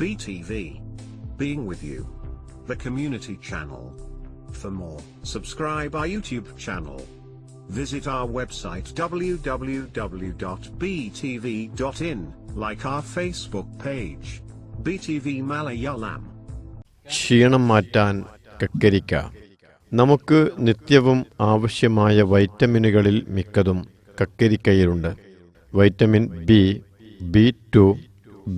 BTV. Being with you. The community channel. For more, subscribe our YouTube channel. Visit our website www.btv.in, like our Facebook page. BTV Malayalam. ക്ഷീണം മാറ്റാൻ കക്കരിക്ക നമുക്ക് നിത്യവും ആവശ്യമായ വൈറ്റമിനുകളിൽ മിക്കതും കക്കരിക്കയിലുണ്ട് vitamin B B two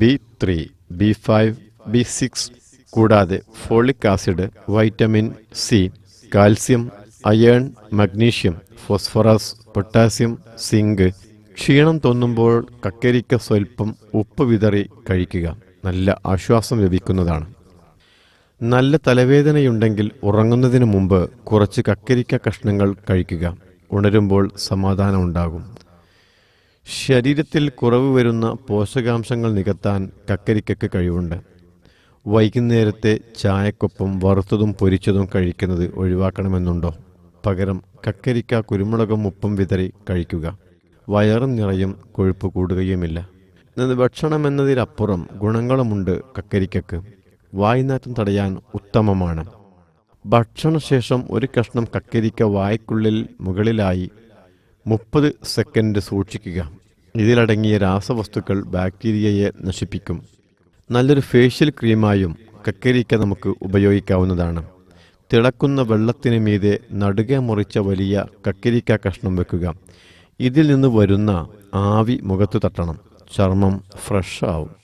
B three B five B six കൂടാതെ folic acid vitamin C calcium iron magnesium phosphorus potassium zinc. ക്ഷീണം തോന്നുമ്പോൾ കക്കരിക്ക സ്വൽപ്പം ഉപ്പ് വിതറി കഴിക്കുക. നല്ല ആശ്വാസം ലഭിക്കുന്നതാണ്. നല്ല തലവേദനയുണ്ടെങ്കിൽ ഉറങ്ങുന്നതിന് മുമ്പ് കുറച്ച് കക്കരിക്ക കഷ്ണങ്ങൾ കഴിക്കുക. ഉണരുമ്പോൾ സമാധാനമുണ്ടാകും ശരീരത്തിൽ കുറവ് വരുന്ന പോഷകാംശങ്ങൾ നികത്താൻ കക്കരിക്കയ്ക്ക് കഴിവുണ്ട്. വൈകുന്നേരത്തെ ചായക്കൊപ്പം വറുത്തതും പൊരിച്ചതും കഴിക്കുന്നത് ഒഴിവാക്കണമെന്നുണ്ടോ? പകരം കക്കരിക്ക കുരുമുളകും ഉപ്പും വിതറി കഴിക്കുക. വയറും നിറയും കൊഴുപ്പ് കൂടുകയുമില്ല. ഇന്ന് ഭക്ഷണമെന്നതിലപ്പുറം ഗുണങ്ങളുമുണ്ട് കക്കരിക്കക്ക്. വായ്നാറ്റം തടയാൻ ഉത്തമമാണ്. ഭക്ഷണശേഷം ഒരു കഷ്ണം കക്കരിക്ക വായ്ക്കുള്ളിൽ മുകളിലായി മുപ്പത് സെക്കൻഡ് സൂക്ഷിക്കുക. ഇതിലടങ്ങിയ രാസവസ്തുക്കൾ ബാക്ടീരിയയെ നശിപ്പിക്കും. നല്ലൊരു ഫേഷ്യൽ ക്രീമായും കക്കരിക്ക നമുക്ക് ഉപയോഗിക്കാവുന്നതാണ്. തിളക്കുന്ന വെള്ളത്തിന് മീതെ നടുകെ മുറിച്ച വലിയ കക്കരിക്ക കഷ്ണം വെക്കുക. ഇതിൽ നിന്ന് വരുന്ന ആവി മുഖത്ത് തട്ടണം. ചർമ്മം ഫ്രഷ് ആവും.